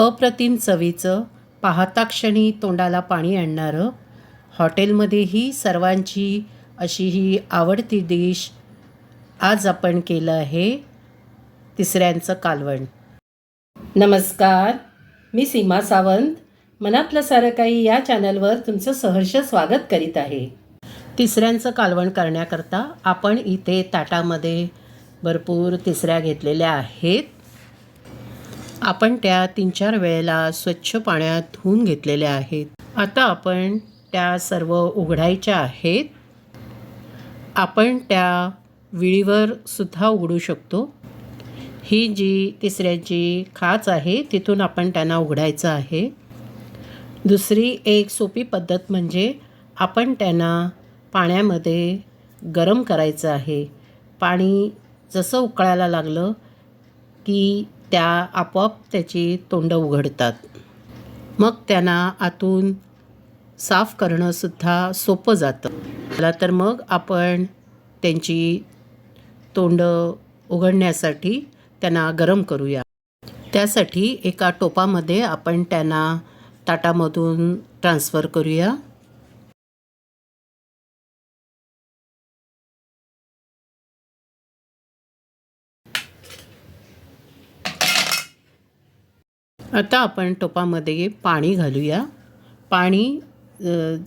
अप्रतिम चवीचं पाहता क्षणी तोंडाला पाणी आणणारं हॉटेलमध्येही सर्वांची अशी ही आवडती डिश आज आपण केलं आहे तिसऱ्यांचं कालवण. नमस्कार मी सीमा सावंत. मनातलं सारं काही या चॅनलवर तुमचं सहर्ष स्वागत करीत आहे. तिसऱ्यांचं कालवण करण्याकरता आपण इथे ताटामध्ये भरपूर तिसऱ्या घेतलेल्या आहेत. आपण त्या तीन चार वेळेला स्वच्छ पाण्यात धुवून घेतलेल्या आहेत. आता आपण त्या सर्व उघडायच्या आहेत. आपण त्या विळीवर सुद्धा उघडू शकतो. ही जी तिसऱ्याची खाच आहे तिथून आपण त्यांना उघडायचं आहे. दुसरी एक सोपी पद्धत म्हणजे आपण त्यांना पाण्यामध्ये गरम करायचं आहे. पाणी जसं उकळायला लागलं की त्या आपोआप त्याची तोंडं उघडतात. मग त्यांना आतून साफ करणंसुद्धा सोपं जातं. मला तर मग आपण त्यांची तोंडं उघडण्यासाठी त्यांना गरम करूया. त्यासाठी एका टोपामध्ये आपण त्यांना ताटामधून ट्रान्स्फर करूया. आता आपण टोपामध्ये पाणी घालूया. पाणी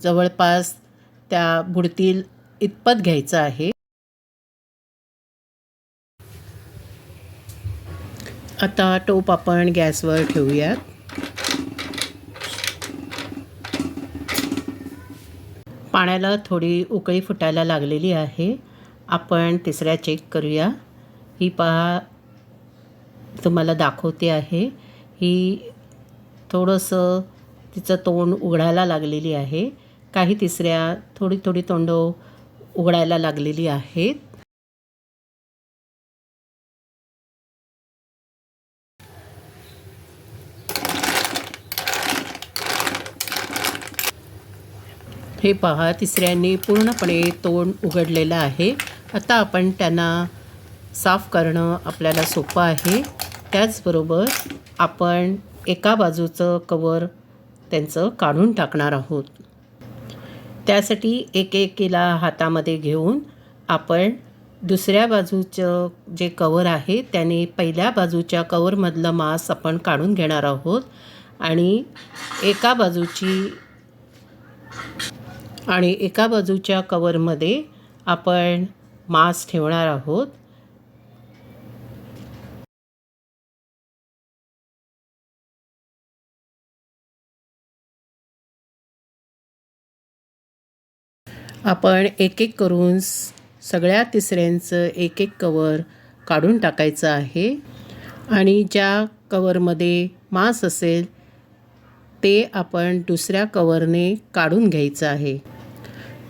जवळपास त्या बुडतील इतपत घ्यायचं आहे. आता टोप आपण गॅसवर ठेवूयात. पाण्याला थोडी उकळी फुटायला लागलेली आहे. आपण तिसऱ्या चेक करूया. ही पहा तुम्हाला दाखवते आहे. ही थोडंसं तिचं तोंड उघडायला लागलेली आहे. काही तिसऱ्या थोडी थोडी तोंड उघडायला लागलेली आहेत. हे पहा तिसऱ्यांनी पूर्णपणे तोंड उघडलेलं आहे. आता आपण त्यांना साफ करणं आपल्याला सोपं आहे. त्याचबरोबर आपण एका बाजूचं कवर त्यांचं काढून टाकणार आहोत. त्यासाठी एक एकीला हातामध्ये घेऊन आपण दुसऱ्या बाजूचं जे कवर आहे त्याने पहिल्या बाजूच्या कवरमधलं मांस आपण काढून घेणार आहोत आणि एका बाजूची आणि एका बाजूच्या कवरमध्ये आपण मांस ठेवणार आहोत. आपण एक एक करून स- सगळ्या तिसऱ्यांचं एक एक कवर काढून टाकायचं आहे. आणि ज्या कवरमध्ये मांस असेल ते आपण दुसऱ्या कवरने काढून घ्यायचं आहे.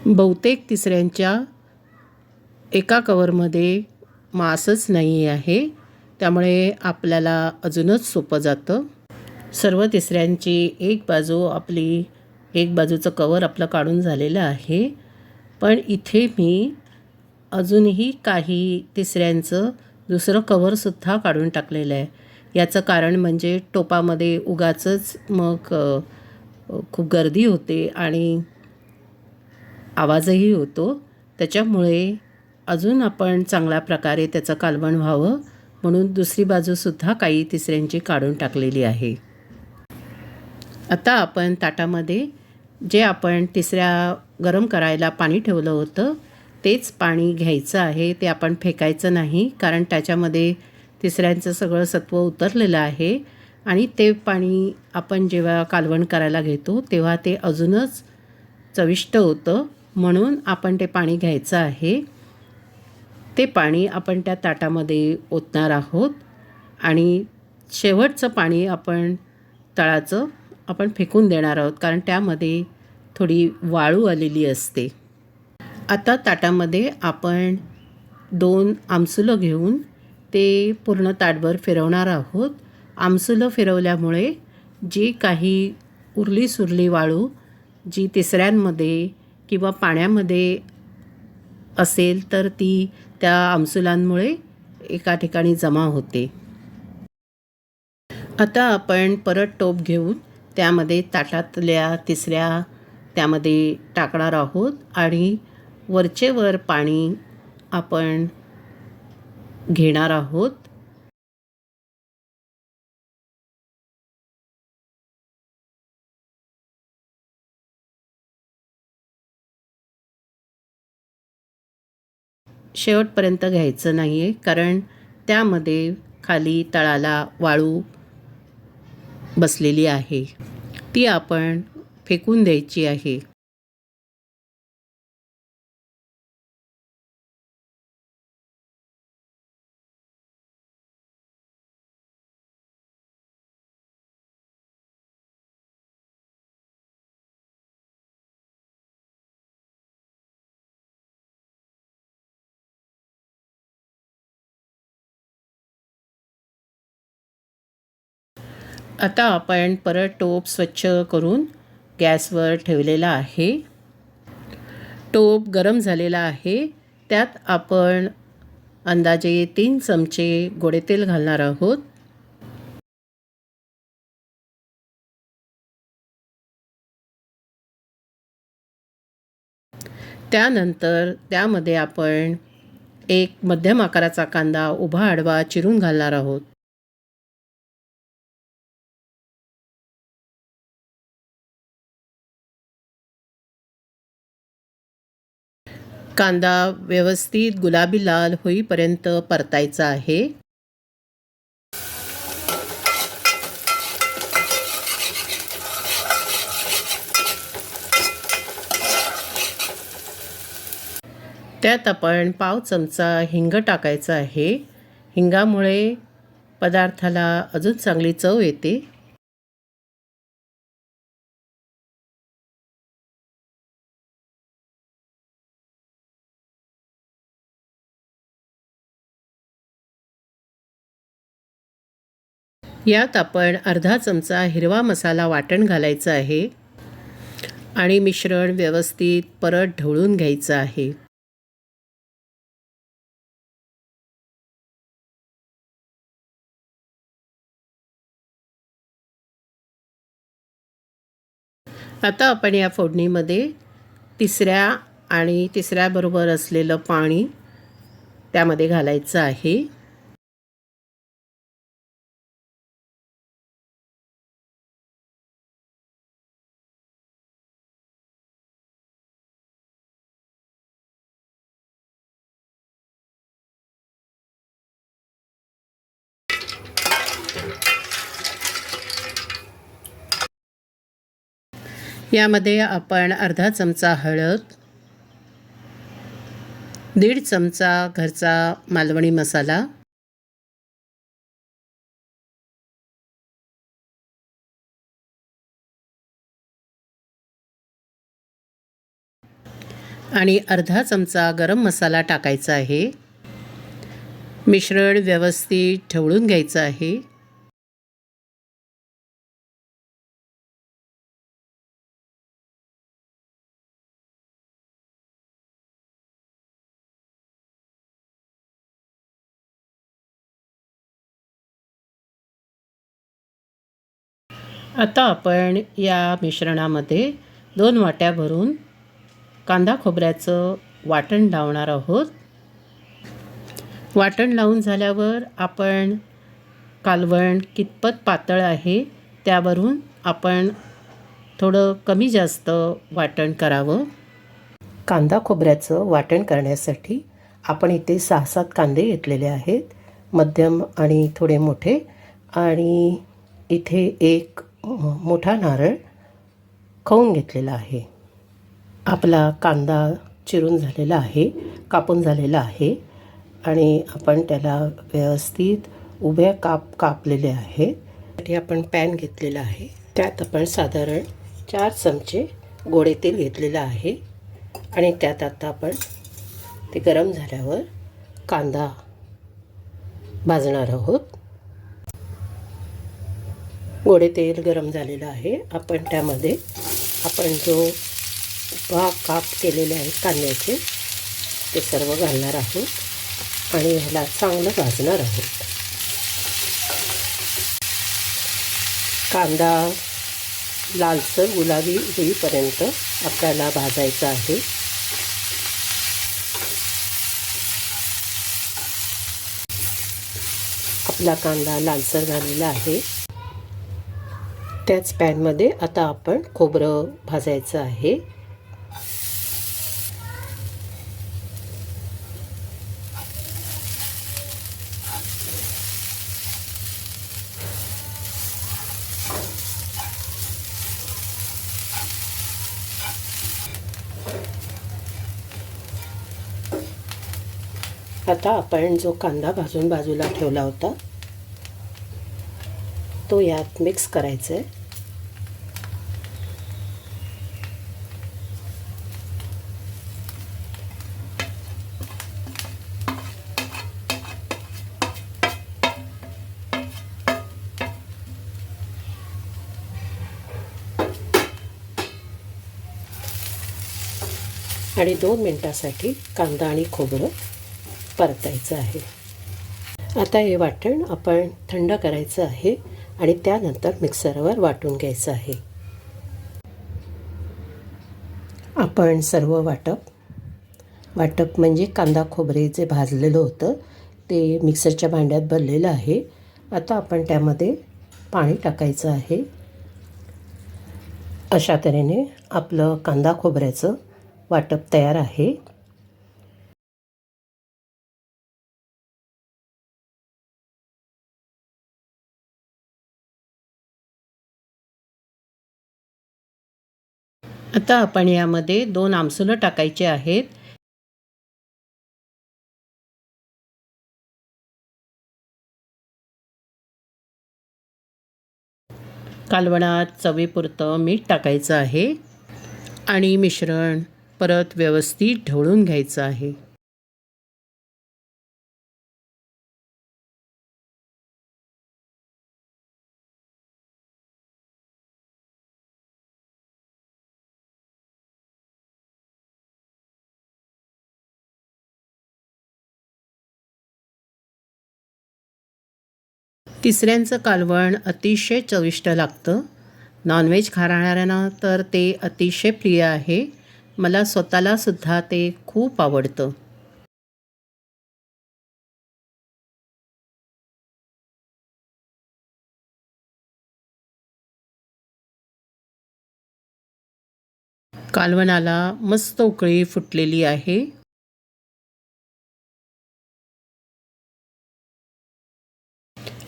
बहुतेक तिसऱ्यांच्या एका कवरमध्ये मांसच नाही आहे. त्यामुळे आपल्याला अजूनच सोपं जातं. सर्व तिसऱ्यांची एक बाजू आपली एक बाजूचं कवर आपलं काढून झालेलं आहे. पण इथे मी अजूनही काही तिसऱ्यांचं दुसरं कवरसुद्धा काढून टाकलेलं आहे. याचं कारण म्हणजे टोपामध्ये उगाचंच मग खूप गर्दी होते आणि आवाजही होतो. त्याच्यामुळे अजून आपण चांगल्या प्रकारे त्याचं कालवण व्हावं म्हणून दुसरी बाजूसुद्धा काही तिसऱ्यांची काढून टाकलेली आहे. आता आपण ताटामध्ये जे आपण तिसऱ्या गरम करायला पाणी ठेवलं होतं तेच पाणी घ्यायचं आहे ते आपण फेकायचं नाही कारण त्याच्यामध्ये तिसऱ्यांचं सगळं सत्व उतरलेलं आहे. आणि ते पाणी आपण जेव्हा कालवण करायला घेतो तेव्हा ते अजूनच चविष्ट होतं. म्हणून आपण ते पाणी घ्यायचं आहे. ते पाणी आपण त्या ताटामध्ये ओतणार आहोत. आणि शेवटचं पाणी आपण तळाचं आपण फेकून देणार आहोत कारण त्यामध्ये थोडी वाळू आलेली असते. आता ताटामध्ये आपण दोन आमसुलं घेऊन ते पूर्ण ताटभर फिरवणार आहोत. आमसुलं फिरवल्यामुळे जी काही उरली सुरली वाळू जी तिसऱ्यांमध्ये किंवा पाण्यामध्ये असेल तर ती त्या आमसुलांमुळे एका ठिकाणी जमा होते. आता आपण परत टोप घेऊन त्यामध्ये ताटातल्या तिसऱ्या त्यामध्ये टाकणार आहोत आणि वरचेवर पाणी आपण घेणार आहोत. शेवटपर्यंत घ्यायचं नाही आहे कारण त्यामध्ये खाली तळाला वाळू बसलेली आहे. ती आपण फेकून द्यायची आहे. आता आपण परत टोप स्वच्छ करून गॅसवर ठेवलेला आहे. टोप गरम झालेला आहे. त्यात आपण अंदाजे तीन चमचे गोडे तेल घालणार आहोत. त्यानंतर त्यामध्ये आपण एक मध्यम आकाराचा कांदा उभा आडवा चिरून घालणार आहोत. कांदा व्यवस्थित गुलाबी लाल होईपर्यंत परतायचा आहे. त्यात आपण पाव चमचा हिंग टाकायचा आहे. हिंगामुळे पदार्थाला अजून चांगली चव येते. यात आपण अर्धा चमचा हिरवा मसाला वाटण घालायचं आहे आणि मिश्रण व्यवस्थित परत ढवळून घ्यायचं आहे. आता आपण या फोडणीमध्ये तिसऱ्या आणि तिसऱ्याबरोबर असलेलं पाणी त्यामध्ये घालायचं आहे. यामध्ये आपण अर्धा चमचा हळद दीड चमचा घरचा मालवणी मसाला आणि अर्धा चमचा गरम मसाला टाकायचा आहे. मिश्रण व्यवस्थित ठेवून घ्यायचं आहे. आता आपण या मिश्रणामध्ये दोन वाट्या भरून कांदा खोबऱ्याचं वाटण लावणार आहोत. वाटण लावून झाल्यावर आपण कालवण कितपत पातळ आहे त्यावरून आपण थोडं कमी जास्त वाटण करावं. कांदा खोबऱ्याचं वाटण करण्यासाठी आपण इथे सहा सात कांदे घेतलेले आहेत मध्यम आणि थोडे मोठे. आणि इथे एक मोठा नारळ खाऊन घेतलेला आहे. आपला कांदा चिरून झालेला आहे कापून झालेला आहे आणि आपण त्याला व्यवस्थित उभ्या काप कापलेले आहे. त्यासाठी आपण पॅन घेतलेला आहे. त्यात आपण साधारण चार चमचे गोडे तेल घेतलेलं आहे आणि त्यात आता आपण ते गरम झाल्यावर कांदा भाजणार आहोत. गोडे तेल गरम झालेलं आहे. आपण त्यामध्ये आपण जो उभा काप केलेले आहेत कांद्याचे ते सर्व घालणार आहोत आणि ह्याला चांगलं भाजणार आहोत. कांदा लालसर गुलाबी होईपर्यंत आपल्याला भाजायचा आहे. आपला कांदा लालसर झालेला आहे. त्याच पॅनमध्ये आता आपण खोबरं भाजायचं आहे. आता आपण जो कांदा भाजून बाजूला ठेवला होता तो यात मिक्स करायचा आहे आणि दोन मिनटासाठी कांदा आणि खोबरं परतायचं आहे. आता हे वाटण आपण थंड करायचं आहे. आणि त्यानंतर मिक्सरवर वाटून घ्यायचं आहे. आपण सर्व वाटप वाटप म्हणजे कांदा खोबरे जे भाजलेलं होतं ते मिक्सरच्या भांड्यात भरलेलं आहे. आता आपण त्यामध्ये पाणी टाकायचं आहे. अशा तऱ्हेने आपलं कांदा खोबऱ्याचं वाटप तयार आहे. आता आपण यामध्ये दोन आमसुलं टाकायचे आहेत. कालवणात चवीपुरतं मीठ टाकायचं आहे. आणि मिश्रण परत व्यवस्थित ढवळून घ्यायचं आहे. तिसऱ्यांचं कालवण अतिशय चविष्ट लागतं. नॉनव्हेज खाणाऱ्यांना तर ते अतिशय प्रिय आहे. मला स्वतःलासुद्धा ते खूप आवडतं. कालवणाला मस्त उकळी फुटलेली आहे.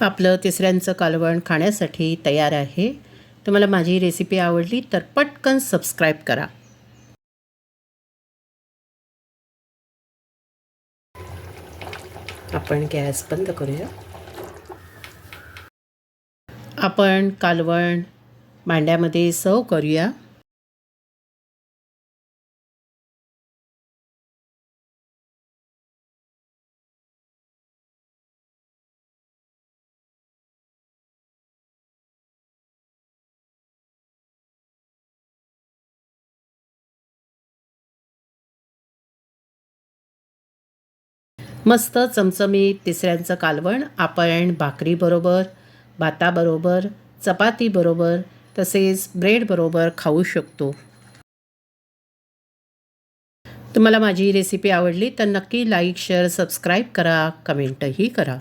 आपलं तिसऱ्यांचं कालवण खाण्यासाठी तयार आहे. तुम्हाला माझी रेसिपी आवडली तर पटकन सबस्क्राईब करा. आपण गॅस बंद करूया. आपण कालवण मांड्यामध्ये सर्व करूया. मस्त चमचमीत तिसऱ्यांचं कालवण आपण भाकरीबरोबर भाताबरोबर चपातीबरोबर तसेच ब्रेडबरोबर खाऊ शकतो. तुम्हाला माझी रेसिपी आवडली तर नक्की लाईक शेअर सबस्क्राईब करा कमेंटही करा.